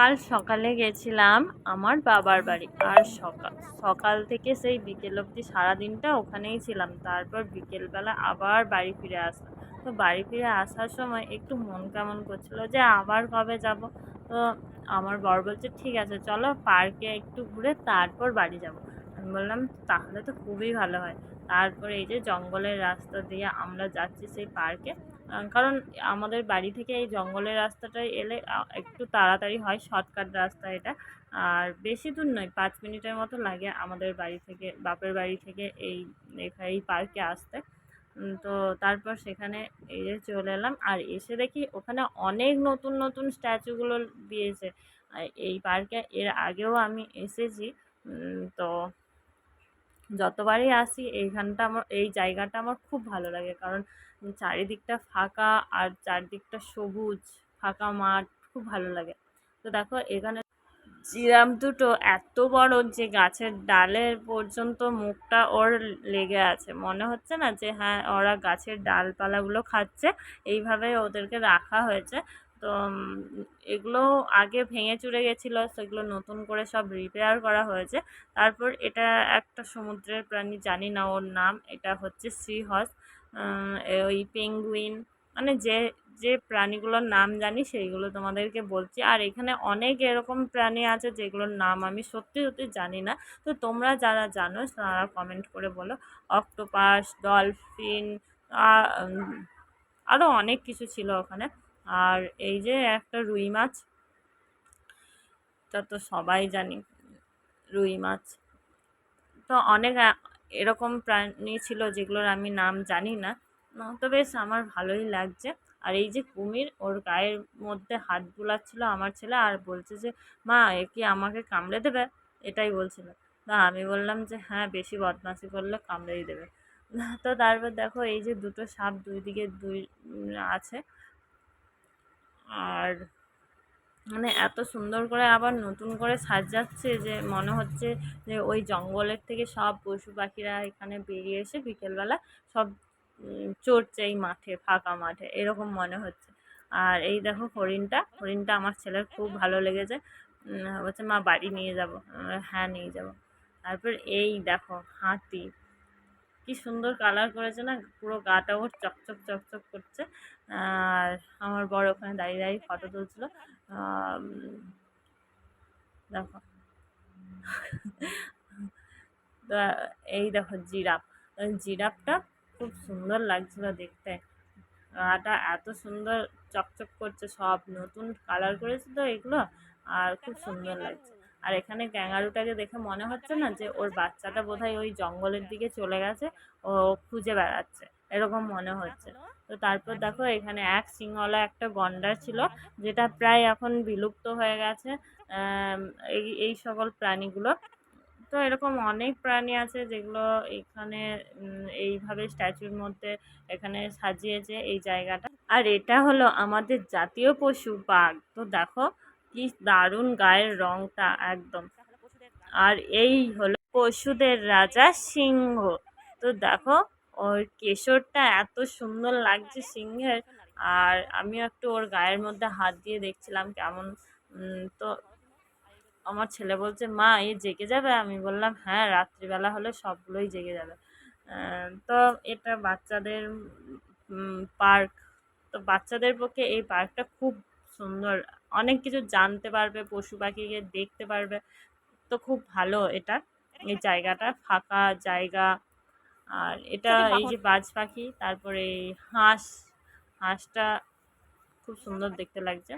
কাল সকালে গেছিলাম আমার বাবার বাড়ি। আর সকাল সকাল থেকে সেই বিকেল অবধি সারাদিনটা ওখানেই ছিলাম। তারপর বিকেলবেলা আবার বাড়ি ফিরে আসলাম। তো বাড়ি ফিরে আসার সময় একটু মন কেমন করছিল যে আবার কবে যাব? তো আমার বর বলছে, ঠিক আছে, চলো পার্কে একটু ঘুরে তারপর বাড়ি যাব। আমি বললাম, তাহলে তো খুবই ভালো হয়। তারপরে এই যে জঙ্গলের রাস্তা দিয়ে আমরা যাচ্ছি সেই পার্কে। কারণ আমাদের বাড়ি থেকে এই জঙ্গলের রাস্তাটায় এলে একটু তাড়াতাড়ি হয়, শর্টকাট রাস্তা এটা। আর বেশি দূর নয়, পাঁচ মিনিটের মতো লাগে আমাদের বাড়ি থেকে, বাপের বাড়ি থেকে এই এই পার্কে আসতে। তো তারপর সেখানে এই যে চলে এলাম, আর এসে দেখি ওখানে অনেক নতুন নতুন স্ট্যাচুগুলো দিয়েছে। এই পার্কে এর আগেও আমি এসেছি। তো যতবারই আসি, এইখানটা আমার, এই জায়গাটা আমার খুব ভালো লাগে। কারণ চারিদিকটা ফাঁকা আর চারদিকটা সবুজ, ফাঁকা মাঠ, খুব ভালো লাগে। তো দেখো, এখানে জিরাম দুটো এত বড় যে গাছের ডালের পর্যন্ত মুখটা ওর লেগে আছে। মনে হচ্ছে না যে হ্যাঁ ওরা গাছের ডালপালাগুলো খাচ্ছে, এইভাবে ওদেরকে রাখা হয়েছে। তো এগুলো আগে ভেঙে চুরে গেছিল, সেগুলো নতুন করে সব রিপেয়ার করা হয়েছে। তারপর এটা একটা সমুদ্রের প্রাণী, জানি না ওর নাম, এটা হচ্ছে সি হর্স ওই পেঙ্গুইন মানে যে যে প্রাণীগুলোর নাম জানি সেইগুলো তোমাদেরকে বলছি। আর এখানে অনেক এরকম প্রাণী আছে যেগুলোর নাম আমি সত্যি সত্যি জানি না। তো তোমরা যারা জানো, তারা কমেন্ট করে বলো। অক্টোপাস ডলফিন আরও অনেক কিছু ছিল ওখানে। আর এই যে একটা রুই মাছ তা তো সবাই জানি, রুই মাছ। তো অনেক এরকম প্রাণী ছিল যেগুলোর আমি নাম জানি না। তো বেশ আমার ভালোই লাগছে। আর এই যে কুমির, ওর গায়ের মধ্যে হাত বুলাচ্ছিল আমার ছেলে আর বলছে যে, মা, এ কি আমাকে কামড়ে দেবে? এটাই বলছিল। তা আমি বললাম যে হ্যাঁ বেশি বদমাশি করলে কামড়েই দেবে। তো তারপর দেখো এই যে দুটো সাপ দুই দিকে দুই আছে। আর মানে এত সুন্দর করে আবার নতুন করে সাজাচ্ছে যে মনে হচ্ছে যে ওই জঙ্গলের থেকে সব পশু পাখিরা এখানে বেরিয়ে এসে বিকেলবেলা সব চড়ছে এই মাঠে, ফাঁকা মাঠে, এরকম মনে হচ্ছে। আর এই দেখো হরিণটা হরিণটা আমার ছেলের খুব ভালো লেগেছে। বলছে, মা, বাড়ি নিয়ে যাব। হ্যাঁ নিয়ে যাব। তারপর এই দেখো হাতি কি সুন্দর কালার করেছে না, পুরো গাটা ওর চকচক চকচক করছে। আর আমার বড় ওখানে দাঁড়িয়ে দাঁড়িয়ে ফটো তুলছিল। দেখো। এই দেখো জিরাফ। জিরাফটা খুব সুন্দর লাগছিল দেখতে। গাটা এত সুন্দর চকচক করছে, সব নতুন কালার করেছে তো এগুলো, আর খুব সুন্দর লাগছে। আর এখানে ক্যাঙ্গারুটাকে দেখে মনে হচ্ছে না যে ওর বাচ্চাটা বোধহয় ওই জঙ্গলের দিকে চলে গেছে, ও খুঁজে বেড়াচ্ছে, এরকম মনে হচ্ছে। তো তারপর দেখো এখানে এক সিংওয়ালা একটা গন্ডার ছিল, যেটা প্রায় এখন বিলুপ্ত হয়ে গেছে এই এই সকল প্রাণীগুলো। তো এরকম অনেক প্রাণী আছে যেগুলো এখানে এইভাবে স্ট্যাচুর মধ্যে এখানে সাজিয়েছে এই জায়গাটা। আর এটা হলো আমাদের জাতীয় পশু বাঘ। তো দেখো কি দারুণ গায়ের রংটা, একদম। আর এই হলো পশুদের রাজা সিংহ। তো দেখো, ওর কেশরটা এত সুন্দর লাগছে সিংহের। আর আমিও একটু ওর গায়ের মধ্যে হাত দিয়ে দেখছিলাম কেমন তো আমার ছেলে বলছে, মা, এ জেগে যাবে? আমি বললাম হ্যাঁ রাত্রিবেলা হলে সবগুলোই জেগে যাবে। তো এটা বাচ্চাদের পার্ক। তো বাচ্চাদের পক্ষে এই পার্কটা খুব সুন্দর। অনেক কিছু জানতে পারবে পশু পাখিকে দেখতে পারবে। তো খুব ভালো এটা এই জায়গাটা ফাঁকা জায়গা। আর এটা এই যে বাজ পাখি তারপরে এই হাঁস হাঁসটা খুব সুন্দর দেখতে লাগছে।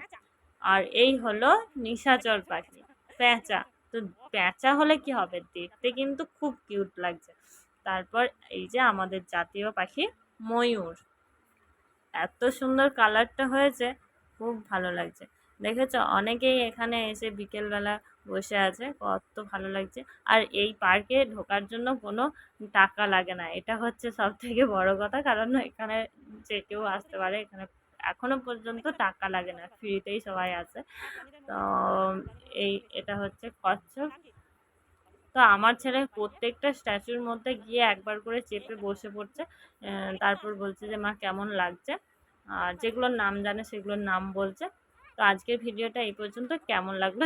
আর এই হলো নিশাচর পাখি পেঁচা তো পেঁচা হলে কি হবে? দেখতে কিন্তু খুব কিউট লাগছে। তারপর এই যে আমাদের জাতীয় পাখি ময়ূর। এত সুন্দর কালারটা হয়েছে খুব ভালো লাগছে। দেখেছ? অনেকেই এখানে এসে বিকেলবেলা বসে আছে। কত ভালো লাগছে। আর এই পার্কে ঢোকার জন্য কোনো টাকা লাগে না। এটা হচ্ছে সব থেকে বড় কথা। কারণ এখানে যে কেউ আসতে পারে, এখানে এখনও পর্যন্ত টাকা লাগে না। ফ্রিতেই সবাই আসে। তো এই, এটা হচ্ছে কচ্ছপ। তো আমার ছেলে প্রত্যেকটা স্ট্যাচুর মধ্যে গিয়ে একবার করে চেপে বসে পড়ছে। তারপর বলছে যে, মা, কেমন লাগছে? আর যেগুলোর নাম জানে, সেগুলোর নাম বলছে। তো আজকের ভিডিওটা এই পর্যন্ত। কেমন লাগল